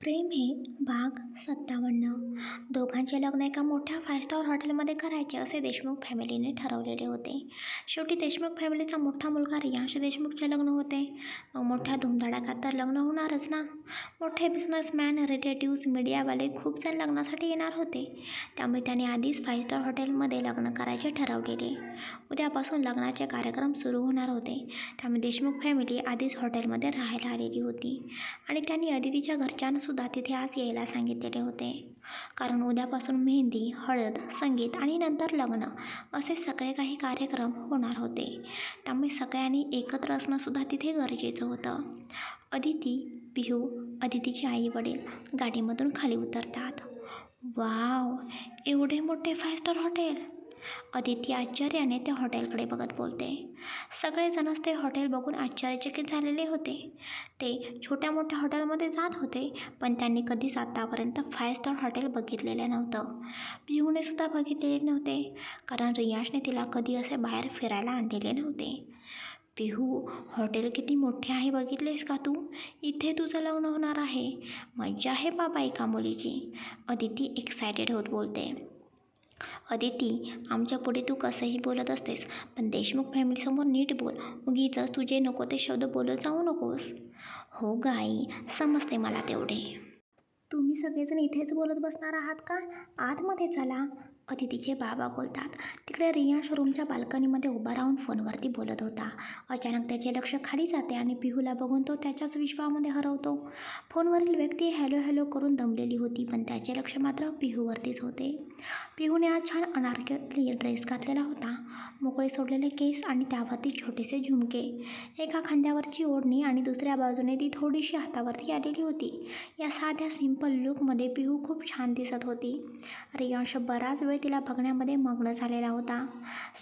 प्रेम हे भाग सत्तावन्न. दोघांचे लग्न एका मोठ्या फाय स्टार हॉटेलमध्ये करायचे असे देशमुख फॅमिलीने ठरवलेले होते. शेवटी देशमुख फॅमिलीचा मोठा मुलगा रियांश देशमुखचे लग्न होते. मग मोठ्या धुमधडाकात तर लग्न होणारच ना. मोठे बिझनेसमॅन रिलेटिव्स मीडियावाले खूप जण लग्नासाठी येणार होते. त्यामुळे त्यांनी आधीच फाय स्टार हॉटेलमध्ये लग्न करायचे ठरवलेले. उद्यापासून लग्नाचे कार्यक्रम सुरू होणार होते. त्यामुळे देशमुख फॅमिली आधीच हॉटेलमध्ये राहायला आलेली होती. आणि त्यांनी अदितीच्या सुद्धा तिथे आज यायला सांगितलेले होते. कारण उद्यापासून मेहंदी हळद संगीत आणि नंतर लग्न असे सगळे काही कार्यक्रम होणार होते. त्यामुळे सगळ्यांनी एकत्र असणंसुद्धा तिथे गरजेचं होतं. अदिती पिहू अदितीचे आई वडील गाडीमधून खाली उतरतात. वाव! एवढे मोठे फाय स्टार हॉटेल अदिती आश्चर्याने त्या हॉटेलकडे बघत बोलते. सगळेजणच ते हॉटेल बघून आश्चर्यचकित झालेले होते. ते छोट्या मोठ्या हॉटेलमध्ये जात होते पण त्यांनी कधीच आत्तापर्यंत फाय स्टार हॉटेल बघितलेलं नव्हतं. पिहूने सुद्धा बघितलेले नव्हते कारण रियाशने तिला कधी असे बाहेर फिरायला आणलेले नव्हते. पिहू हॉटेल किती मोठे आहे बघितलेस का तू? इथे तुझं लग्न होणार आहे. मज्जा आहे बाबा एका मुलीची. अदिती एक्सायटेड होत बोलते. अदिती आमच्या पुढे तू कसंही बोलत असतेस पण देशमुख फॅमिलीसमोर नीट बोल. उगीचच तुझे नको ते शब्द बोलत जाऊ नकोस. हो गाई समजते मला तेवढे. तुम्ही सगळेजण इथेच बोलत बसणार आहात का? आतमध्ये चला. अदितीचे बाबा बोलतात. तिकडे रिया रूमच्या बाल्कनीमध्ये उभा राहून फोनवरती बोलत होता. अचानक त्याचे लक्ष खाली जाते आणि पिहूला बघून तो त्याच्याच विश्वामध्ये हरवतो. फोनवरील व्यक्ती हॅलो हॅलो करून दमलेली होती पण त्याचे लक्ष मात्र पिहूवरतीच होते. पिहूने आज छान अनारकली ड्रेस घातलेला होता. मोकळे सोडलेले केस आणि त्यावरती छोटेसे झुमके. एका खांद्यावरची ओढणी आणि दुसऱ्या बाजूने ती थोडीशी हातावरती आलेली होती. या साध्या सिंपल लुकमध्ये पिहू खूप छान दिसत होती. रियांश बराच वेळ तिला बघण्यामध्ये मग्न झालेला होता.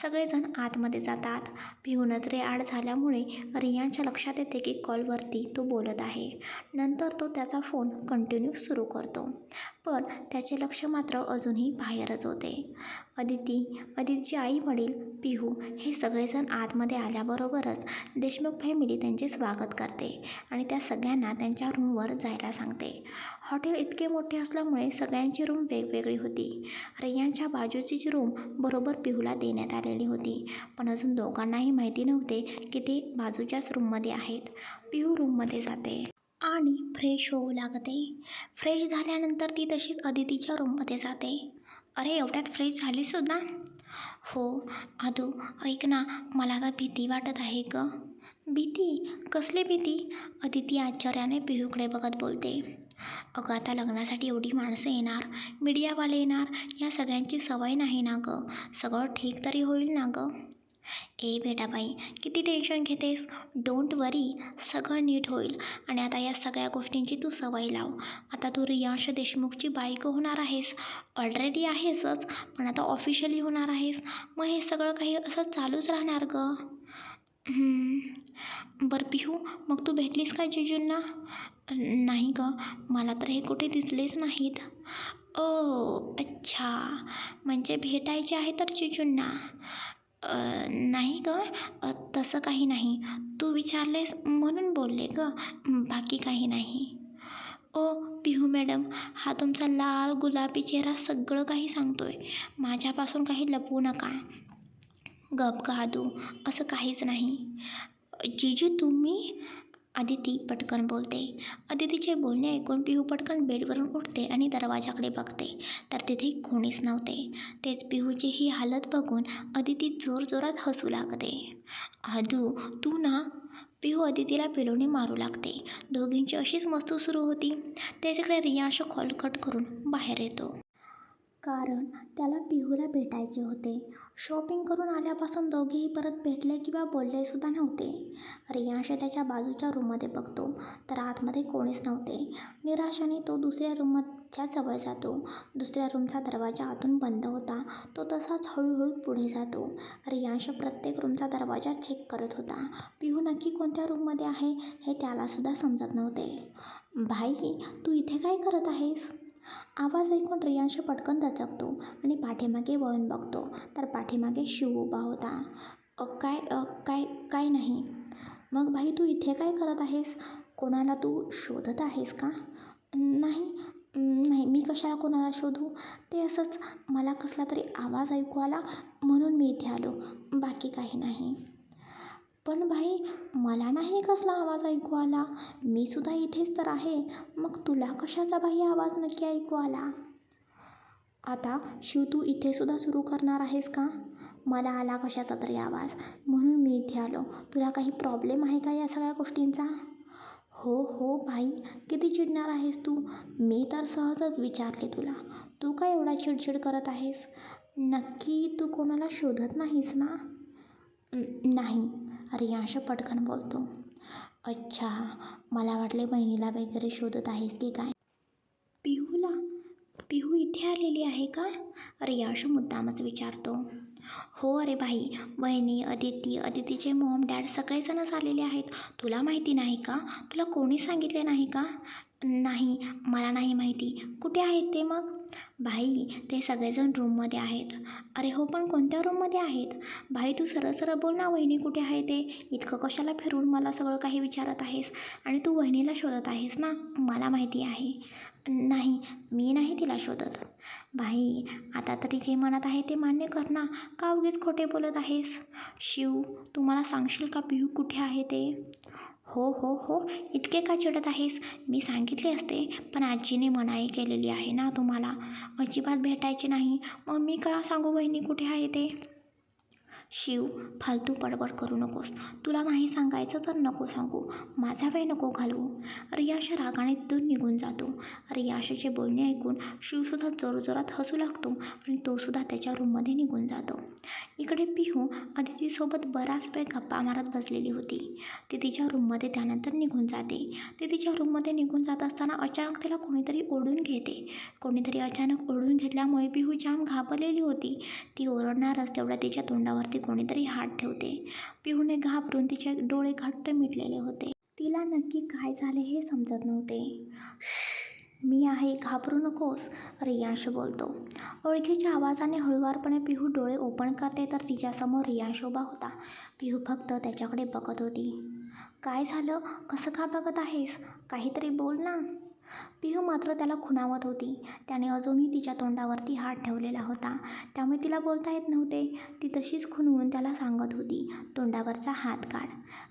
सगळेजण आतमध्ये जातात. पिहू नजरे झाल्यामुळे रियांच्या लक्षात येते की कॉलवरती तो बोलत आहे. नंतर तो त्याचा फोन कंटिन्यू सुरू करतो. पण त्याचे लक्ष मात्र अजूनही बाहेरच होते. अदिती अदितीचे आई वडील पिहू हे सगळेजण आतमध्ये आल्याबरोबरच देशमुख फॅमिली त्यांचे स्वागत करते आणि त्या सगळ्यांना त्यांच्या रूमवर जायला सांगते. हॉटेल इतके मोठे असल्यामुळे सगळ्यांची रूम वेगवेगळी होती. रियांच्या बाजूची जी रूम बरोबर पिहूला देण्यात आलेली होती. पण अजून दोघांनाही माहिती नव्हते की ते बाजूच्याच रूममध्ये आहेत. पिहू रूममध्ये जाते आणि फ्रेश होऊ लागते. फ्रेश झाल्यानंतर ती तशीच अदितीच्या रूममध्ये जाते. अरे एवढ्यात फ्रेश झालीसुद्धा हो आदू ऐक ना मला आता भीती वाटत आहे ग. भीती? कसली भीती? अदिती आश्चर्याने पिहूकडे बघत बोलते. अगं आता लग्नासाठी एवढी माणसं येणार मीडियावाले येणार या सगळ्यांची सवय नाही ना गं. सगळं ठीक तरी होईल ना गं? ए बेटाबाई किती टेन्शन घेतेस? डोंट वरी सगळं नीट होईल. आणि आता या सगळ्या गोष्टींची तू सवय लाव. आता तू रियांश देशमुखची बायको होणार आहेस. ऑलरेडी आहेसच पण आता ऑफिशियली होणार आहेस. मग हे सगळं काही असं चालूच राहणार ग. बरं पिहू मग तू भेटलीस का जिजूंना? नाही ग मला तर हे कुठे दिसलेच नाहीत. ओ अच्छा. म्हणजे भेटायचे आहे तर जिजूंना. नाही ग. तसं काही नाही. तू विचारलेस म्हणून बोलले ग. बाकी काही नाही. ओ पिहू मॅडम हा तुमचा लाल गुलाबी चेहरा सगळं काही सांगतोय. माझ्यापासून काही लपवू नका. गप गादू असं काहीच नाही. जिजू तुम्ही? आदिती पटकन बोलते. अदितीचे बोलणे ऐकून पिहू पटकन बेडवरून उठते आणि दरवाजाकडे बघते. तर तिथे कोणीच नव्हते. तेच पिहूची ही हालत बघून अदिती जोरजोरात हसू लागते. आदू तू ना? पिहू अदितीला पिलोने मारू लागते. दोघींची अशीच मस्तू सुरू होती. त्याच्याकडे रियांश कॉल कट करून बाहेर येतो. कारण त्याला पिहूला भेटायचे होते. शॉपिंग करून आल्यापासून दोघेही परत भेटले किंवा बोललेसुद्धा नव्हते. रियांश त्याच्या बाजूच्या रूममध्ये बघतो तर आतमध्ये कोणीच नव्हते. निराशाने तो दुसऱ्या रूमच्या जवळ जातो. दुसऱ्या रूमचा दरवाजा आतून बंद होता. तो तसाच हळूहळू पुढे जातो. रियांश प्रत्येक रूमचा दरवाजा चेक करत होता. पिहू नक्की कोणत्या रूममध्ये आहे हे त्यालासुद्धा समजत नव्हते. भाई तू इथे काय करत आहेस? आवाज ऐकून रियांश पटकन दचकतो आणि पाठीमागे वळून बघतो. तर पाठीमागे शिव उभा होता. "अ, काय अ, काय काय नाही. मग भाई तू इथे काय करत आहेस? कोणाला तू शोधत आहेस का? नाही नाही. मी कशाला कोणाला शोधू? ते असंच मला कसला तरी आवाज ऐकू आला म्हणून मी इथे आलो. बाकी काही नाही. पण भाई मला नाही कसला आवाज ऐकू आला. मी सुद्धा इथेच तर आहे. मग तुला कशाचा भाई आवाज नक्की ऐकू आला? आता शिव तू इथे सुद्धा सुरू करणार आहेस का? मला आला कशाचा तरी आवाज. म्हणून मी इथे आलो. तुला काही प्रॉब्लेम आहे का या सगळ्या गोष्टींचा? हो हो भाई. किती चिडणार आहेस तू? मी तर सहजच विचारले तुला. तू काय एवढा चिडचिड करत आहेस? नक्की तू कोणाला शोधत नाहीस ना नाही. रियांश पटकन बोलतो. अच्छा मला वाटले बहिणीला वगैरे शोधत आहेस की काय? पिहूला? पिहू इथे आलेली आहे का? रियांश मुद्दामच विचारतो. हो अरे भाई बहिणी अदिती अदितीचे मॉम डॅड सगळेजणच आलेले आहेत. तुला माहिती नाही का? तुला कोणी सांगितले नाही का? नाही मला नाही माहिती. कुठे आहेत ते मग? भाई ते सगळेजण रूममध्ये आहेत. अरे हो पण कोणत्या रूममध्ये आहेत? भाई तू सरळ सरळ बोल ना वहिनी कुठे आहे ते? इतकं कशाला फिरून मला सगळं काही विचारत आहेस? आणि तू वहिनीला शोधत आहेस ना? मला माहिती आहे. नाही मी नाही तिला शोधत. भाई आता तरी जे मनात आहे ते मान्य कर ना. का उगीच खोटे बोलत आहेस? शिव तू मला सांगशील का पिहू कुठे आहे ते? हो हो हो. इतके का चिडत आहेस? मी सांगितले असते पण आजीने मनाई केलेली आहे ना तुम्हाला? अजिबात भेटायचे नाही. मग मी का सांगू बहिणी कुठे आहे ते? शिव फालतू बडबड करू नकोस. तुला नाही सांगायचं तर नको सांगू. माझा वेळ नको घालवू. रियाश रागाने तिथून निघून जातो. रियाशचे बोलणे ऐकून शिवसुद्धा जोरजोरात हसू लागतो आणि तोसुद्धा त्याच्या रूममध्ये निघून जातो. इकडे पिहू अदितीसोबत बराच वेळ गप्पा मारत बसलेली होती. ती तिच्या रूममध्ये त्यानंतर निघून जाते. ती तिच्या रूममध्ये निघून जात असताना अचानक तिला कोणीतरी ओढून घेते. कोणीतरी अचानक ओढून घेतल्यामुळे पिहू जाम घाबरलेली होती. ती ओरडणारच तेवढ्या तिच्या तोंडावरती कोणीतरी हात ठेवते. पिहूने घाबरून तिचे डोळे घट्ट मिटलेले होते. तिला नक्की काय झाले हे समजत नव्हते. मी आहे घाबरू नकोस रियांश बोलतो. ओळखीच्या आवाजाने हळुवारपणे पिहू डोळे ओपन करते तर तिच्यासमोर रियांश उभा होता. पिहू फक्त त्याच्याकडे बघत होती. काय झालं? असं का बघत आहेस? काहीतरी बोल ना. पिहू मात्र त्याला खुणावत होती. त्याने अजूनही तिच्या तोंडावरती हात ठेवलेला होता. त्यामुळे तिला बोलता येत नव्हते. ती तशीच खुणवून त्याला सांगत होती तोंडावरचा हात काढ.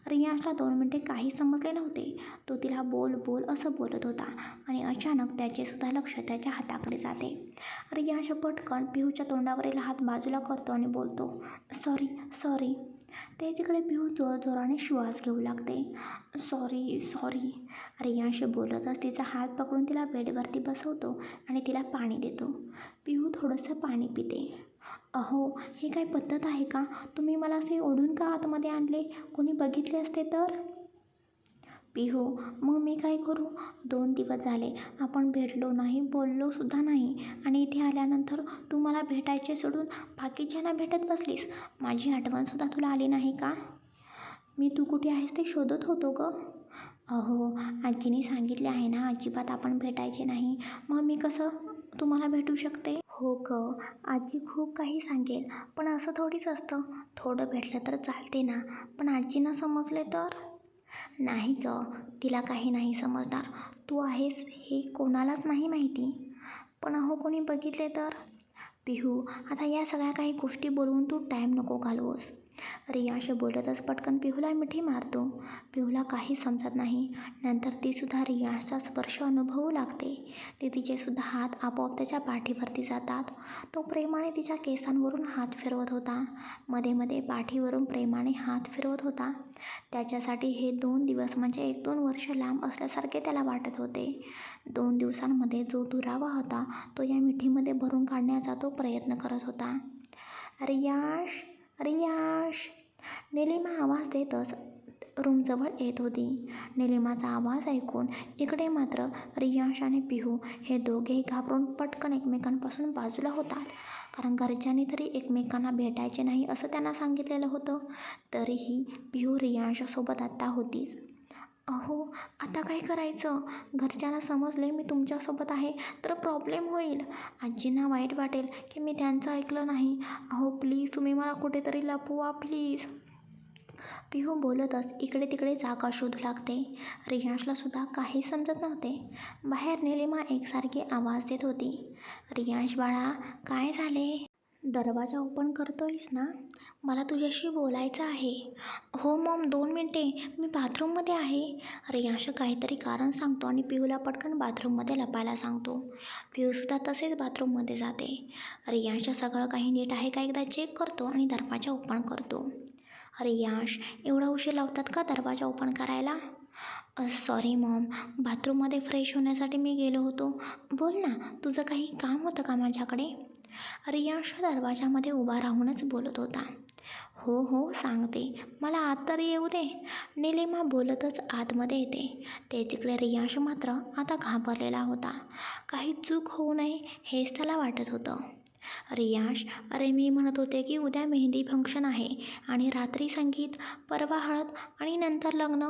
रियाशला दोन मिनटे काही समजले नव्हते. तो तिला बोल बोल असं बोलत होता आणि अचानक त्याचेसुद्धा लक्ष त्याच्या हाताकडे जाते. रियाश पटकन पिहूच्या तोंडावरील हात बाजूला करतो आणि बोलतो सॉरी सॉरी. ते तिकडे पिहू जोरजोराने श्वास घेऊ लागते. सॉरी सॉरी रियांश बोलतच तिचा हात पकडून तिला बेडवरती बसवतो आणि तिला पाणी देतो. पिहू थोडंसं पाणी पिते. अहो ही काय पद्धत आहे का? तुम्ही मला असे ओढून का आतमध्ये आणले? कोणी बघितले असते तर? पिहू मग मी काय करू? दोन दिवस झाले आपण भेटलो नाही बोललो सुद्धा नाही. आणि इथे आल्यानंतर तू मला भेटायचे सोडून बाकीच्यांना भेटत बसलीस? माझी आठवणसुद्धा तुला आली नाही का? मी तू कुठे आहेस ते शोधत होतो ग. अहो आजीने सांगितले आहे ना अजिबात आपण भेटायचे नाही. मग मी कसं तुम्हाला भेटू शकते? हो ग आजी खूप काही सांगेल पण असं थोडीच असतं. थोडं भेटलं तर चालते ना. पण आजींना समजले तर? नाही ग तिला काही नाही समजणार. तू आहेस हे कोणालाच नाही माहिती. पण अहो कोणी बघितले तर? पिहू आता या सगळ्या काही गोष्टी बोलवून तू टाईम नको घालवूस. रियाश बोलतच पटकन पिहूला मिठी मारतो. पिहूला काही समजत नाही. नंतर तीसुद्धा रियाशचा स्पर्श अनुभवू लागते. ते तिचेसुद्धा हात आपोआप त्याच्या पाठीवरती जातात. तो प्रेमाने तिच्या केसांवरून हात फिरवत होता. मध्ये मध्ये पाठीवरून प्रेमाने हात फिरवत होता. त्याच्यासाठी हे दोन दिवस म्हणजे एक दोन वर्ष लांब असल्यासारखे त्याला वाटत होते. दोन दिवसांमध्ये जो दुरावा होता तो या मिठीमध्ये भरून काढण्याचा तो प्रयत्न करत होता. रियाश रियाश निलिमा आवाज देतच रूमजवळ येत होती. निलिमाचा आवाज ऐकून इकडे मात्र रियाश आणि पिहू हे दोघेही घाबरून पटकन एकमेकांपासून बाजूला होतात. कारण घरच्यांनी तरी एकमेकांना भेटायचे नाही असं त्यांना सांगितलेलं होतं. तरीही पिहू रियांशसोबत आत्ता होतीच. अहो आता काय करायचं? घरच्यांना समजले मी तुमच्यासोबत आहे तर प्रॉब्लेम होईल. आजींना वाईट वाटेल की मी त्यांचं ऐकलं नाही. अहो प्लीज तुम्ही मला कुठेतरी लपवा प्लीज पिहू बोलतच इकडे तिकडे जागा शोधू लागते. रियांशलासुद्धा काही समजत नव्हते. बाहेर निलिमा एकसारखी आवाज देत होती. रियांश बाळा काय झाले? दरवाजा ओपन करतो आहेस ना? मला तुझ्याशी बोलायचं आहे. हो मॉम दोन मिनटे. मी बाथरूममध्ये आहे. रियांश काहीतरी कारण सांगतो आणि पियूला पटकन बाथरूममध्ये लपायला सांगतो. पियूसुद्धा तसेच बाथरूममध्ये जाते. रियांश सगळं काही नीट आहे का एकदा चेक करतो आणि दरवाजा ओपन करतो. रियांश एवढा उशीर लावतात का दरवाजा ओपन करायला? Sorry Maugham. बाथरूममध्ये फ्रेश होण्यासाठी मी गेलो होतो. बोल ना तुझं काही काम होतं का माझ्याकडे? रियांश दरवाजामध्ये उभा राहूनच बोलत होता. हो हो सांगते. मला आत तर येऊ दे. निलिमा बोलतच आतमध्ये येते. ते तिकडे रियांश मात्र आता घाबरलेला होता. काही चूक होऊ नये हेच त्याला वाटत होतं. रियांश अरे मी म्हणत होते की उद्या मेहंदी फंक्शन आहे आणि रात्री संगीत परवा हळद आणि नंतर लग्न.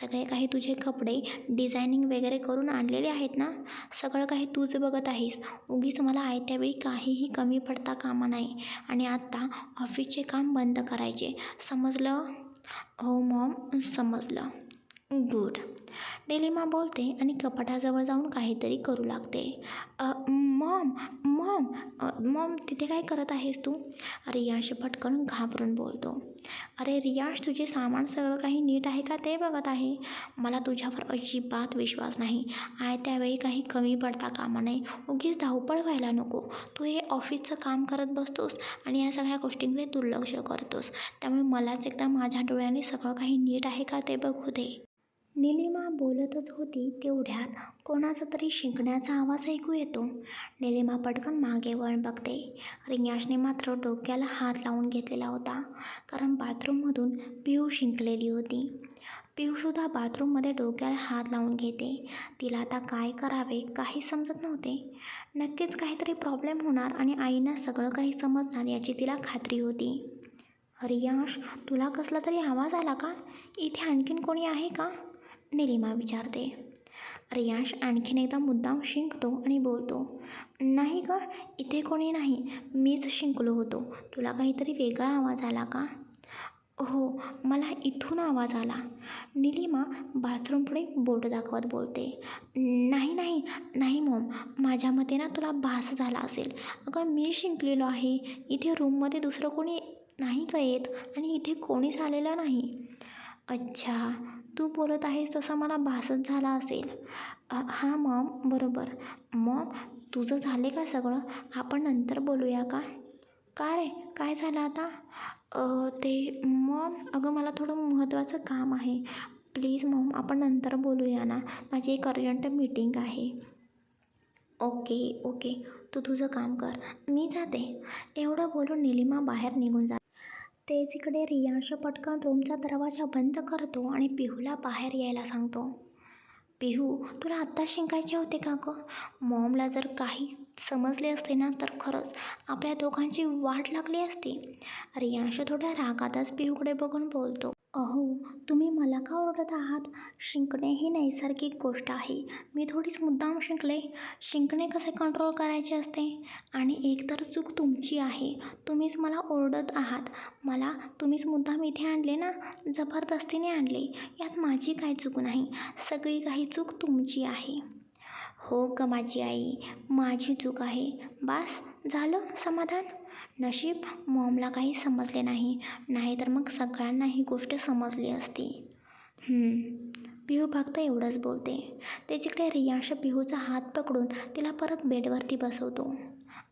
सगळे काही तुझे कपडे डिझायनिंग वगैरे करून आणलेले आहेत ना? सगळं काही तूच बघत आहेस. उगीच मला आयत्या वेळी काहीही कमी पडता कामा नाही. आणि आत्ता ऑफिसचे काम बंद करायचे. समजलं? हो मॉम समजलं. गुड निलिमा बोलते आणि कपाटाजवळ जाऊन काहीतरी करू लागते. मॉम मॉम मॉम तिथे काय करत आहेस तू? रियाश पटकन घाबरून बोलतो. अरे रियाश तुझे सामान सगळं काही नीट आहे का ते बघत आहे? मला तुझ्यावर अजिबात विश्वास नाही. आय त्यावेळी काही कमी पडता कामा नाही उगीच धावपळ व्हायला नको. तू हे ऑफिसचं काम करत बसतोस आणि या सगळ्या गोष्टींकडे दुर्लक्ष करतोस. त्यामुळे मलाच एकदा माझ्या डोळ्याने सगळं काही नीट आहे का ते बघू दे. निलिमा बोलतच होती तेवढ्यात कोणाचा तरी शिंकण्याचा आवाज ऐकू येतो. निलिमा पटकन मागे वळण बघते. रियाशने मात्र डोक्याला हात लावून घेतलेला होता कारण बाथरूममधून पिऊ शिंकलेली होती. पिऊसुद्धा बाथरूममध्ये डोक्याला हात लावून घेते. तिला आता काय करावे काही समजत नव्हते. नक्कीच काहीतरी प्रॉब्लेम होणार आणि आईनं सगळं काही समजणार याची तिला खात्री होती. रियाश तुला कसला तरी आवाज आला का? इथे आणखीन कोणी आहे का? निलिमा विचारते रियांश आणखीन एकदा मुद्दाम शिंकतो आणि बोलतो नाही का इथे कोणी नाही मीच शिंकलो होतो. तुला काहीतरी वेगळा आवाज आला का? हो मला इथून आवाज आला. निलिमा बाथरूमपुढे बोट दाखवत बोलते नाही नाही नाही मॉम माझ्या मते ना तुला भास झाला असेल. अगं मी शिंकलेलो आहे. इथे रूममध्ये दुसरं कोणी नाही का येत? आणि इथे कोणीच आलेलं नाही. अच्छा तू बोलत आहेस तसं मला भासच झाला असेल. हां मॉम बरोबर. मॉम तुझं झाले का सगळं? आपण नंतर बोलूया का? का रे? काय झालं आता? ते मॉम अगं मला थोडं महत्त्वाचं काम आहे. प्लीज मॉम आपण नंतर बोलूया ना. माझी एक अर्जंट मीटिंग आहे. Okay okay. तू तुझं काम कर. मी जाते. एवढं बोलून निलिमा बाहेर निघून जा तेच इकडे रियांश पटकन रूमचा दरवाजा बंद करतो आणि पिहूला बाहेर यायला सांगतो. पिहू तुला आत्ता शिंकायचे होते का गं? मॉमला जर काही समजले असते ना तर खरंच आपल्या दोघांची वाट लागली असती. रियांश थोड्या रागातच पिहूकडे बघून बोलतो. अहो तुम्ही मला का ओरडत आहात? शिंकणे ही नैसर्गिक गोष्ट आहे. मी थोडीच मुद्दाम शिंकले. शिंकणे कसे कंट्रोल करायचे असते? आणि एकतर चूक तुमची आहे. तुम्हीच मला ओरडत आहात. मला तुम्हीच मुद्दाम इथे आणले ना? जबरदस्तीने आणले. यात माझी काय चूक नाही. सगळी काही चूक तुमची आहे. हो का माझी आई. माझी चूक आहे. बास झालं समाधान? नशीब मॉमला काही समजले नाही. नाहीतर मग सगळ्यांना ही गोष्ट समजली असती. बिहू पिहू फक्त एवढंच बोलते. त्याच्याकडे रियांश पिहूचा हात पकडून तिला परत बेडवरती बसवतो.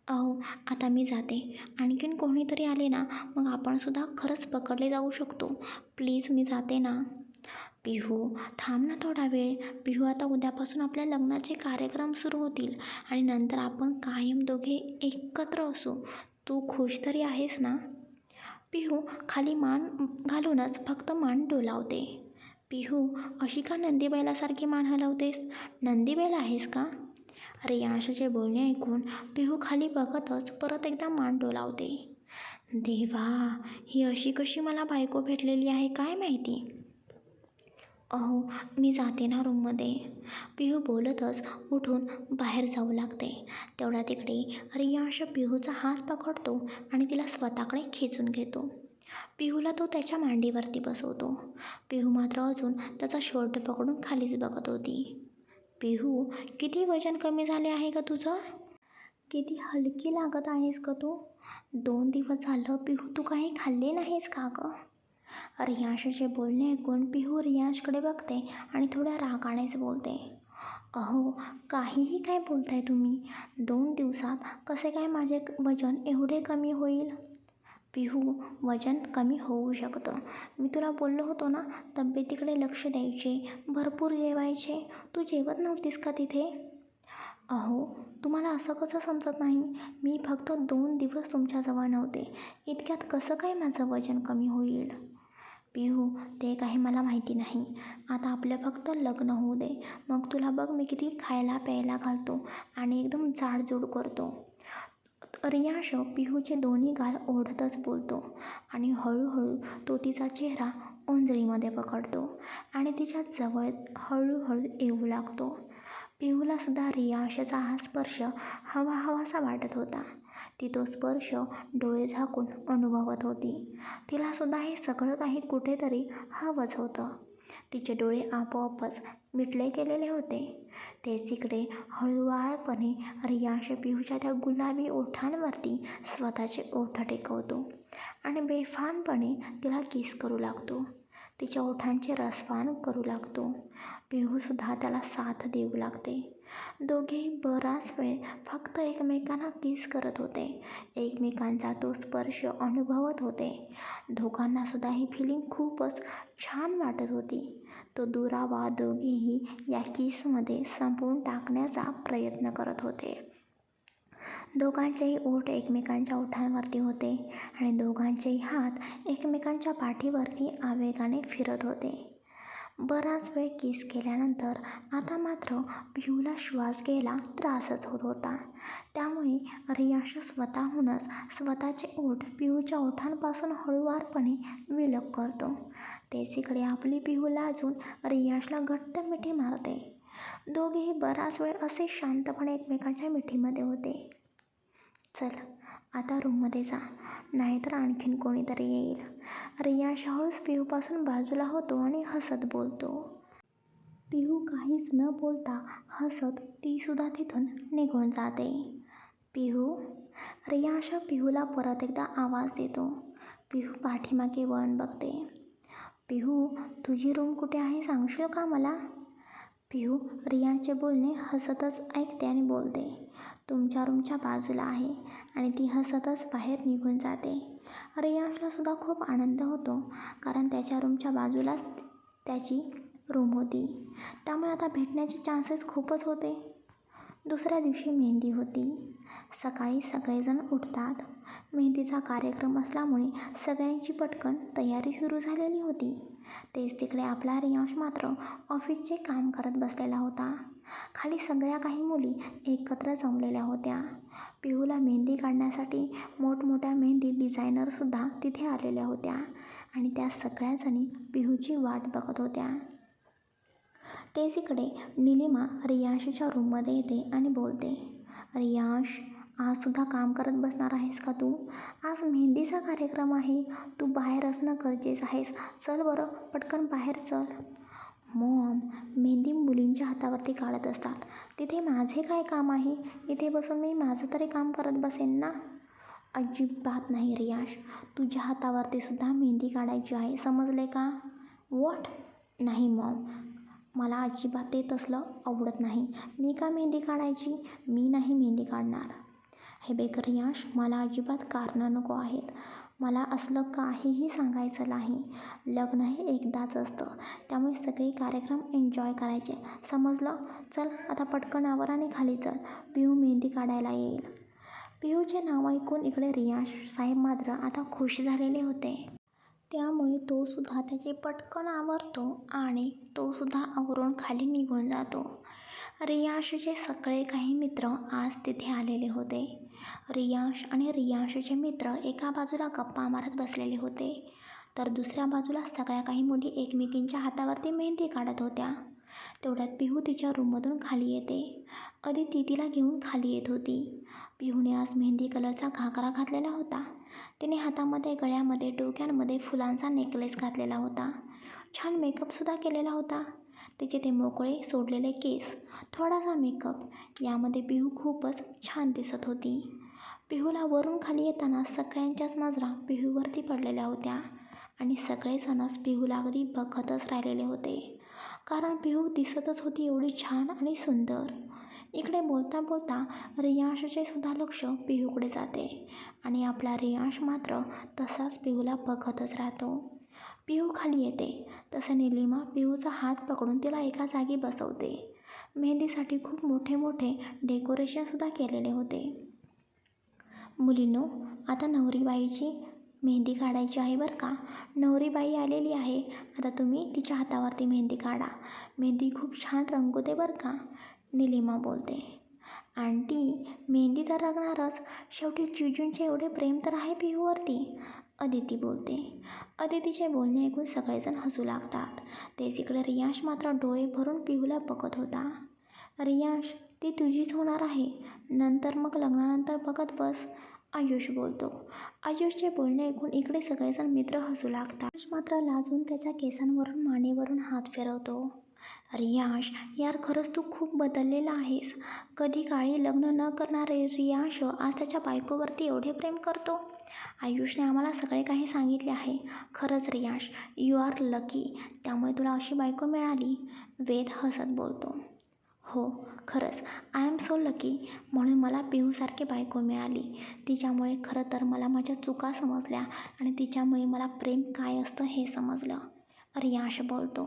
अहो आता मी जाते. आणखीन कोणीतरी आले ना मग आपणसुद्धा खरंच पकडले जाऊ शकतो. प्लीज मी जाते ना. पिहू थांब ना थोडा वेळ. पिहू आता उद्यापासून आपल्या लग्नाचे कार्यक्रम सुरू होतील आणि नंतर आपण कायम दोघे एकत्र असू. तू खुश तरी आहेस ना? पिहू खाली मान घालूनच फक्त मान डोलावते. पिहू अशी का नंदीबैलासारखी मान हलवतेस? नंदीबैल आहेस का? रियांशचे बोलणे ऐकून पिहू खाली बघतच परत एकदा मान डोलावते. देवा ही अशी कशी मला बायको भेटलेली आहे काय माहिती? अहो मी जाते ना रूममध्ये. पिहू बोलतच उठून बाहेर जाऊ लागते. तेवढ्या तिकडे रियांश पिहूचा हात पकडतो आणि तिला स्वतःकडे खेचून घेतो. पिहूला तो त्याच्या मांडीवरती बसवतो. पिहू मात्र अजून त्याचा शर्ट पकडून खालीच बघत होती. पिहू किती वजन कमी झाले आहे का तुझं? किती हलकी लागत आहेस का तू? दोन दिवस झालं पिहू तू काही खाल्ले नाहीस का गं? रियाशचे बोलणे ऐकून पिहू रियाशकडे बघते आणि थोड्या रागानेच बोलते. अहो काहीही काय बोलताय तुम्ही? दोन दिवसात कसे काय माझे वजन एवढे कमी होईल? पिहू वजन कमी होऊ शकतं. मी तुला बोललो होतो ना तब्येतीकडे लक्ष द्यायचे भरपूर जेवायचे. तू जेवत नव्हतीस का तिथे? अहो तुम्हाला असं कसं समजत नाही? मी फक्त दोन दिवस तुमच्याजवळ नव्हते. इतक्यात कसं काय माझं वजन कमी होईल? पिहू ते काही मला माहिती नाही. आता आपलं फक्त लग्न होऊ दे. मग तुला बघ मी किती खायला प्यायला घालतो आणि एकदम जाडजूड करतो. रियाश पिहूचे दोन्ही गाल ओढतच बोलतो आणि हळूहळू तो तिचा चेहरा ओंजळीमध्ये पकडतो आणि तिच्या जवळ हळूहळू येऊ लागतो. पिहूलासुद्धा रियाशचा हा स्पर्श हवा हवासा वाटत होता. ती तो स्पर्श डोळे झाकून अनुभवत होती. तिलासुद्धा हे सगळं काही कुठेतरी हवंच होतं. तिचे डोळे आपोआपच मिटले गेलेले होते. तेच इकडे हळूवाळपणे रियाश पिहूच्या त्या गुलाबी ओठांवरती स्वतःचे ओठ टेकवतो आणि बेफानपणे तिला किस करू लागतो. तिच्या ओठांचे रसपान करू लागतो. पिहूसुद्धा त्याला साथ देऊ लागते. दोघेही बराच वेळ फक्त एकमेकांना किस करत होते. एकमेकांचा तो स्पर्श अनुभवत होते. दोघांनासुद्धा ही फिलिंग खूपच छान वाटत होती. तो दुरावा दोघेही या किसमध्ये संपवून टाकण्याचा प्रयत्न करत होते. दोघांचेही ओठ एकमेकांच्या ओठांवरती होते आणि दोघांचेही हात एकमेकांच्या पाठीवरती आवेगाने फिरत होते. बराच वेळ किस केल्यानंतर आता मात्र पिहूला श्वास घ्यायला त्रासच होत होता. त्यामुळे रियाश स्वतःहूनच स्वतःचे ओठ पिहूच्या ओठांपासून हळूवारपणे विलग करतो. तेच इकडे आपली पिहू लाजून रियाशला घट्ट मिठी मारते. दोघेही बराच वेळ असे शांतपणे एकमेकांच्या मिठीमध्ये होते. चल आता रूममध्ये जा. नाहीतर आणखीन कोणीतरी येईल. रिया हळूच पिहूपासून बाजूला होतो आणि हसत बोलतो. पिहू काहीच न बोलता हसत तीसुद्धा तिथून निघून जाते. पिहू? रियाशा पिहूला परत एकदा आवाज देतो. पिहू पाठीमागे वळण बघते. पिहू तुझी रूम कुठे आहे सांगशील का मला? पिहू रियाचे बोलणे हसतच ऐकते आणि बोलते. तुमच्या रूमच्या बाजूला आहे आणि ती हसतच बाहेर निघून जाते. रियाशलासुद्धा खूप आनंद होतो कारण त्याच्या रूमच्या बाजूलाच त्याची रूम होती. त्यामुळे आता भेटण्याचे चान्सेस खूपच होते. दुसऱ्या दिवशी मेहंदी होती. सकाळी सगळेजण उठतात. मेहंदीचा कार्यक्रम असल्यामुळे सगळ्यांची पटकन तयारी सुरू झालेली होती. तेच तिकडे आपला रियांश मात्र ऑफिसचे काम करत बसलेला होता. खाली सगळ्या काही मुली एकत्र जमलेल्या होत्या. पिहूला मेहंदी काढण्यासाठी मोठमोठ्या मेहंदी डिझायनरसुद्धा तिथे आलेल्या होत्या आणि त्या सगळ्याजणी पिहूची वाट बघत होत्या. तेच इकडे निलिमा रियाशच्या रूममध्ये येते आणि बोलते रियाश आजसुद्धा काम करत बसणार आहेस का तू? आज मेहंदीचा कार्यक्रम आहे. तू बाहेर असणं गरजेचं आहेस. चल बरं पटकन बाहेर चल. मॉम मेहंदी मुलींच्या हातावरती काढत असतात. तिथे माझे काय काम आहे? इथे बसून मी माझं तरी काम करत बसेन ना? अजिबात नाही रियाश. तुझ्या हातावरती सुद्धा मेहंदी काढायची आहे समजले का? वॉट नाही मॉम. मला अजिबात ते तसलं आवडत नाही. मी का मेहंदी काढायची? मी नाही मेहंदी काढणार. हे बेकर रियाश मला अजिबात कारणं नको आहेत. मला असलं काहीही सांगायचं नाही. लग्न हे एकदाच असतं. त्यामुळे सगळे कार्यक्रम एन्जॉय करायचे. समजलं? चल आता पटकन आवर आणि खाली चल. पिहू मेहंदी काढायला येईल. पिहूचे नाव ऐकून इकडे रियाश साहेब मात्र आता खुश झालेले होते. त्यामुळे तो सुद्धा त्याचे पटकन आवरतो आणि तो सुद्धा आवरून खाली निघून जातो. रियाशचे सगळे काही मित्र आज तिथे आलेले होते. रियांश आणि रियांशचे मित्र एका बाजूला गप्पा मारत बसलेले होते तर दुसऱ्या बाजूला सगळ्या काही मुली एकमेकींच्या हातावरती मेहंदी काढत होत्या. तेवढ्यात पिहू तिच्या रूममधून खाली येते. अदिती तिला घेऊन खाली येत होती. पिहूने आज मेहंदी कलरचा घागरा घातलेला होता. तिने हातामध्ये गळ्यामध्ये डोक्यांमध्ये फुलांचा नेकलेस घातलेला होता. छान मेकअपसुद्धा केलेला होता. तिचे ते मोकळे सोडलेले केस थोडासा मेकअप यामध्ये पिहू खूपच छान दिसत होती. पिहूला वरून खाली येताना सगळ्यांच्याच नजरा पिहूवरती पडलेल्या होत्या आणि सगळेजणच पिहूला अगदी बघतच राहिलेले होते. कारण पिहू दिसतच होती एवढी छान आणि सुंदर. इकडे बोलता बोलता रियांशचे सुद्धा लक्ष पिहूकडे जाते आणि आपला रियांश मात्र तसाच पिहूला बघतच राहतो. पिहू खाली येते. तसे निलिमा पिहूचा हात पकडून तिला एका जागी बसवते. मेहंदीसाठी खूप मोठे मोठे डेकोरेशनसुद्धा केलेले होते. मुलींनो आता नवरीबाईची मेहंदी काढायची आहे बरं का? नवरीबाई आलेली आहे. आता तुम्ही तिच्या हातावरती मेहंदी काढा. मेहंदी खूप छान रंगवते बरं का? निलिमा बोलते. आंटी मेहंदी तर रंगणारच. शेवटी जिजूंचे एवढे प्रेम तर आहे पिहूवरती अदिती बोलते. अदितीचे बोलणे ऐकून सगळेजण हसू लागतात. तेच इकडे रियांश मात्र डोळे भरून पिहूला बघत होता. रियांश ती तुझीच होणार आहे. नंतर मग लग्नानंतर बघत बस आयुष बोलतो. आयुषचे बोलणे ऐकून इकडे सगळेजण मित्र हसू लागतात. मात्र लाजून त्याच्या केसांवरून मानेवरून हात फिरवतो. रियाश यार खरंच तू खूप बदललेला आहेस. कधी काळी लग्न न करणारे रियाश आज त्याच्या बायकोवरती एवढे प्रेम करतो? आयुषने आम्हाला सगळे काही सांगितले आहे. खरंच रियाश यू आर लकी त्यामुळे तुला अशी बायको मिळाली. वेद हसत बोलतो. हो खरंच. आय एम सो लकी म्हणून मला पिहूसारखी बायको मिळाली. तिच्यामुळे खरं तर मला माझ्या चुका समजल्या आणि तिच्यामुळे मला प्रेम काय असतं हे समजलं. रियाश बोलतो.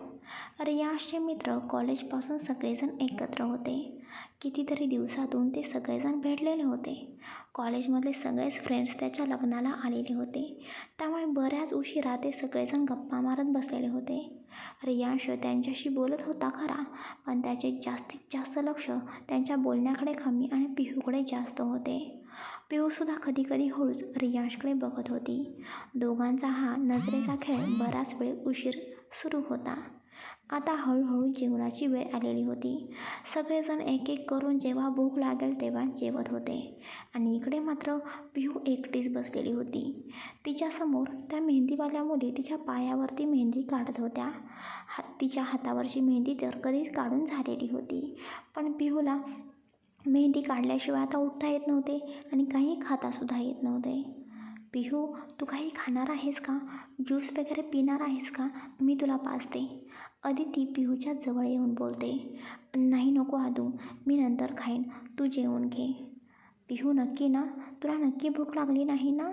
रियाशचे मित्र कॉलेजपासून सगळेजण एकत्र होते. कितीतरी दिवसातून ते सगळेजण भेटलेले होते. कॉलेजमधले सगळेच फ्रेंड्स त्याच्या लग्नाला आलेले होते. त्यामुळे बऱ्याच उशिरा ते सगळेजण गप्पा मारत बसलेले होते. रियाश त्यांच्याशी बोलत होता खरा पण त्याचे जास्तीत जास्त लक्ष त्यांच्या बोलण्याकडे कमी आणि पिहूकडे जास्त होते. पिहूसुद्धा कधी कधी हळूच रियाशकडे बघत होती. दोघांचा हा नजरेचा खेळ बराच वेळ उशीर सुरू होता. आता हळूहळू जेवणाची वेळ आलेली होती. सगळेजण एक एक करून जेव्हा भूक लागेल तेव्हा जेवत होते. आणि इकडे मात्र पिहू एकटीच बसलेली होती. तिच्यासमोर त्या मेहंदीवाल्या मुली तिच्या पायावरती मेहंदी काढत होत्या. हा तिच्या हातावरची मेहंदी तर कधीच काढून झालेली होती. पण पिहूला मेहंदी काढल्याशिवाय आता उठता येत नव्हते आणि काही खातासुद्धा येत नव्हते. पिहू तू काही खाणार आहेस का? ज्यूस वगैरे पिणार आहेस का? मी तुला पाजते. अदिती पिहूच्या जवळ येऊन बोलते नाही नको आदू मी नंतर खाईन. तू जेवून घे. पिहू नक्की ना? तुला नक्की भूक लागली नाही ना?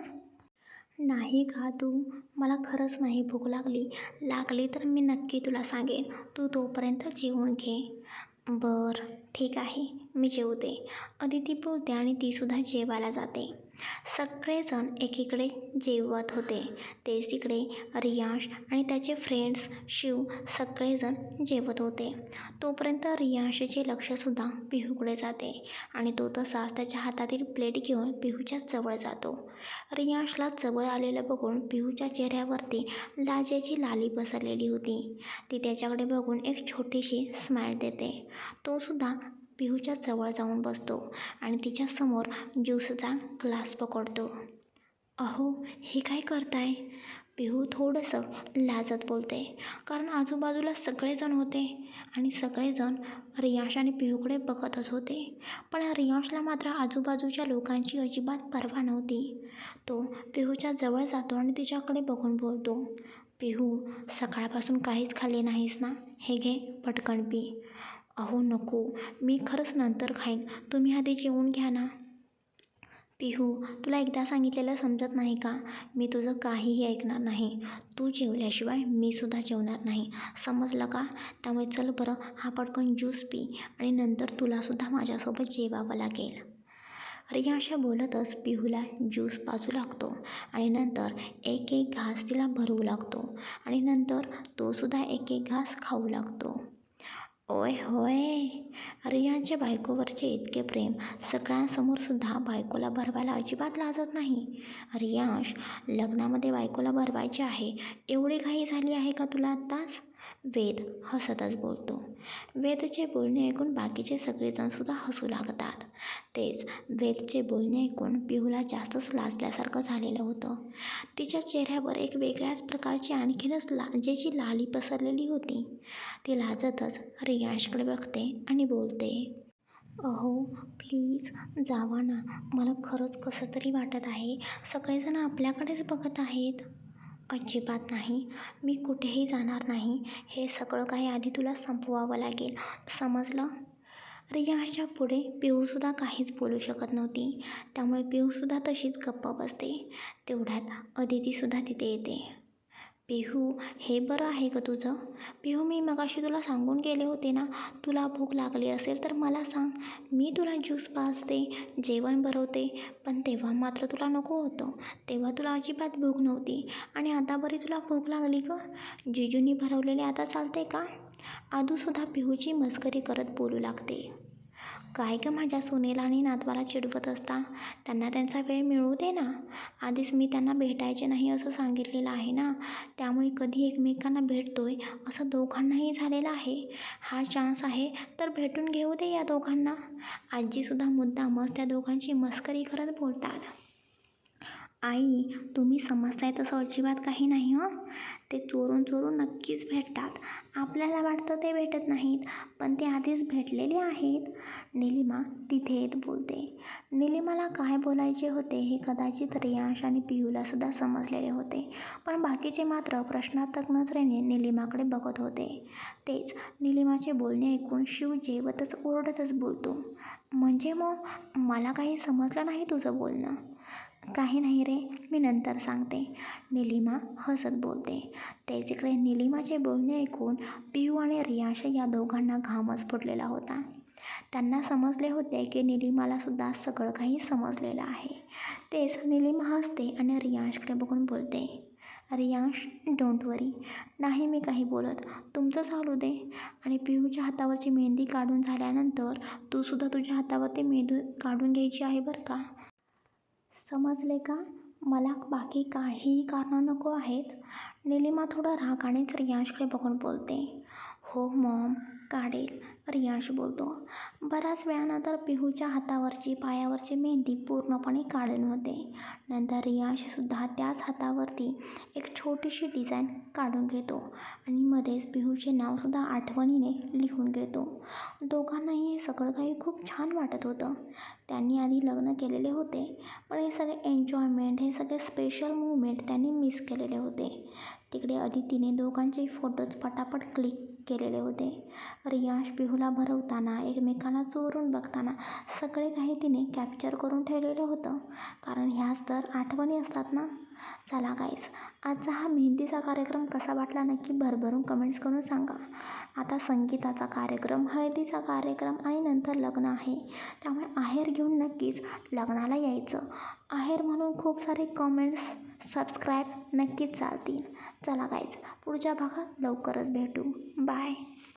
नाही का तू मला खरंच नाही भूक लागली. लागली तर मी नक्की तुला सांगेन. तू तोपर्यंत जेवून घे. बरं ठीक आहे. मी जेवते. अदिती बोलते आणि तीसुद्धा जेवायला जाते. सगळेजण एकीकडे जेवत होते. तेच तिकडे रियांश आणि त्याचे फ्रेंड्स शिव सगळेजण जेवत होते. तोपर्यंत रियांशचे लक्षसुद्धा पिहूकडे जाते आणि तो तसाच त्याच्या हातातील प्लेट घेऊन पिहूच्या जवळ जातो. रियांशला जवळ आलेलं बघून पिहूच्या चेहऱ्यावरती लाजेची लाली पसरलेली होती. ती त्याच्याकडे बघून एक छोटीशी स्माईल देते. तो सुद्धा पिहूच्या जवळ जाऊन बसतो आणि तिच्यासमोर ज्यूसचा ग्लास पकडतो. अहो हे काय करताय? पिहू थोडंसं लाजत बोलते कारण आजूबाजूला सगळेजण होते आणि सगळेजण रियाश आणि पिहूकडे बघतच होते. पण रियाशला मात्र आजूबाजूच्या लोकांची अजिबात पर्वा नव्हती. तो पिहूच्या जवळ जातो आणि तिच्याकडे बघून बोलतो पिहू सकाळपासून काहीच खाल्ले नाहीस ना? हे घे पटकन पी. अहो नको. मी खरंच नंतर खाईन. तुम्ही आधी जेवून घ्या ना. पिहू तुला एकदा सांगितलेलं समजत नाही का? मी तुझं काहीही ऐकणार नाही. तू जेवल्याशिवाय मी सुद्धा जेवणार नाही. समजलं का? त्यामुळे चल बरं हा पटकन ज्यूस पी आणि नंतर तुलासुद्धा माझ्यासोबत जेवावं लागेल. रियांशा बोलतच पिहूला ज्यूस पाजू लागतो आणि नंतर एक एक घास तिला भरवू लागतो आणि नंतर तोसुद्धा एक एक घास खाऊ लागतो. ओय होय. रियांच्या बायकोवरचे इतके प्रेम. सगळ्यांसमोर सुद्धा बायकोला भरवायला अजिबात लाजत नाही. रियांश लग्नामध्ये बायकोला भरवायचे आहे. एवढी घाई झाली आहे का तुला आत्ताच? वेद हसतच बोलतो. वेदचे बोलणे ऐकून बाकीचे सगळेजणसुद्धा हसू लागतात. तेच वेदचे बोलणे ऐकून पिहूला जास्तच लाजल्यासारखं झालेलं होतं. तिच्या चेहऱ्यावर एक वेगळ्याच प्रकारची आणखीनच लाजेची लाली पसरलेली होती. ती लाजतच रियाशकडे बघते आणि बोलते अहो प्लीज जावा ना. मला खरंच कसं तरी वाटत आहे सगळेजण आपल्याकडेच बघत आहेत. अजिबात नाही. मी कुठेही जाणार नाही. हे सगळं काही आधी तुला संपवावं लागेल. समजलं? रियाच्या पुढे पिऊसुद्धा काहीच बोलू शकत नव्हती. त्यामुळे पिऊसुद्धा तशीच गप्प बसते. तेवढ्यात अदितीसुद्धा तिथे येते. पिहू हे बरं आहे का तुझं? पिहू मी मगाशी तुला सांगून गेले होते ना तुला भूक लागली असेल तर मला सांग. मी तुला ज्यूस पाजते जेवण भरवते पण तेव्हा मात्र तुला नको होतं. तेव्हा तुला अजिबात भूक नव्हती. आणि आता बरी तुला भूक लागली का जिजूनी भरवलेले आता चालते का? आदूसुद्धा पिहूची मस्करी करत बोलू लागते. काय गं माझ्या सुनेला आणि नातवाला चिडवत असता? त्यांना त्यांचा वेळ मिळू दे ना. आधीच मी त्यांना भेटायचे नाही असं सांगितलेलं आहे ना? त्यामुळे कधी एकमेकांना भेटतो आहे असं दोघांनाही झालेलं आहे. हा चान्स आहे तर भेटून घेऊ दे या दोघांना. आजीसुद्धा मुद्दामच त्या दोघांची मस्करी करत बोलतात. आई तुम्ही समजताय तसं अजिबात काही नाही हं? ते चोरून चोरून नक्कीच भेटतात. आपल्याला वाटतं ते भेटत नाहीत पण ते आधीच भेटलेले आहेत. निलिमा तिथे येत बोलते. निलिमाला काय बोलायचे होते हे कदाचित रियांश आणि पियूलासुद्धा समजलेले होते. पण बाकीचे मात्र प्रश्नार्थक नजरेने निलिमाकडे बघत होते. तेच निलिमाचे बोलणे ऐकून शिव जेवतच ओरडतच बोलतो. म्हणजे मग मला काही समजलं नाही तुझं बोलणं. काही नाही रे मी नंतर सांगते. निलिमा हसत बोलते. तेच इकडे निलिमाचे बोलणे ऐकून पियू आणि रियाश या दोघांना घामच फुटलेला होता. त्यांना समजले होते की निलिमालासुद्धा सगळं काही समजलेलं आहे. तेच निलिमा हसते आणि रियांशकडे बघून बोलते रियांश डोंट वरी नाही मी काही बोलत. तुमचं चालू दे. आणि पियूच्या हातावरची मेहंदी काढून झाल्यानंतर तूसुद्धा तुझ्या हातावरती मेहंदी काढून घ्यायची आहे बरं का? समजले का? मला बाकी काहीही कारणं नको आहेत. निलिमा थोडं रागानेच रियांशकडे बघून बोलते हो मॉम काढेल. रियाश बोलतो. बऱ्याच वेळानंतर पिहूच्या हातावरची पायावरची मेहंदी पूर्णपणे काढून होते. नंतर रियाशसुद्धा त्याच हातावरती एक छोटीशी डिझाईन काढून घेतो आणि मध्येच पिहूचे नावसुद्धा आठवणीने लिहून घेतो. दोघांनाही हे सगळं काही खूप छान वाटत होतं. त्यांनी आधी लग्न केलेले होते पण हे सगळे एन्जॉयमेंट हे सगळे स्पेशल मुवमेंट त्यांनी मिस केलेले होते. तिकडे अदितीने दोघांचे फोटोज पटापट क्लिक केलेले होते. रियाश बिहूला भरवताना एकमेकांना चोरून बघताना सगळे काही तिने कॅप्चर करून ठेवलेलं होतं. कारण ह्याच तर आठवणी असतात ना? चला गाईस आजचा हा मेहंदीचा कार्यक्रम कसा वाटला नक्की भरभरून कमेंट्स करून सांगा. आता संगीताचा कार्यक्रम हळदीचा कार्यक्रम आणि नंतर लग्न आहे. त्यामुळे आहेर घेऊन नक्कीच लग्नाला यायचं. आहेर म्हणून खूप सारे कमेंट्स सबस्क्राईब नक्कीच चालतील. चला गाईज पुढच्या भागात लवकरच भेटू. बाय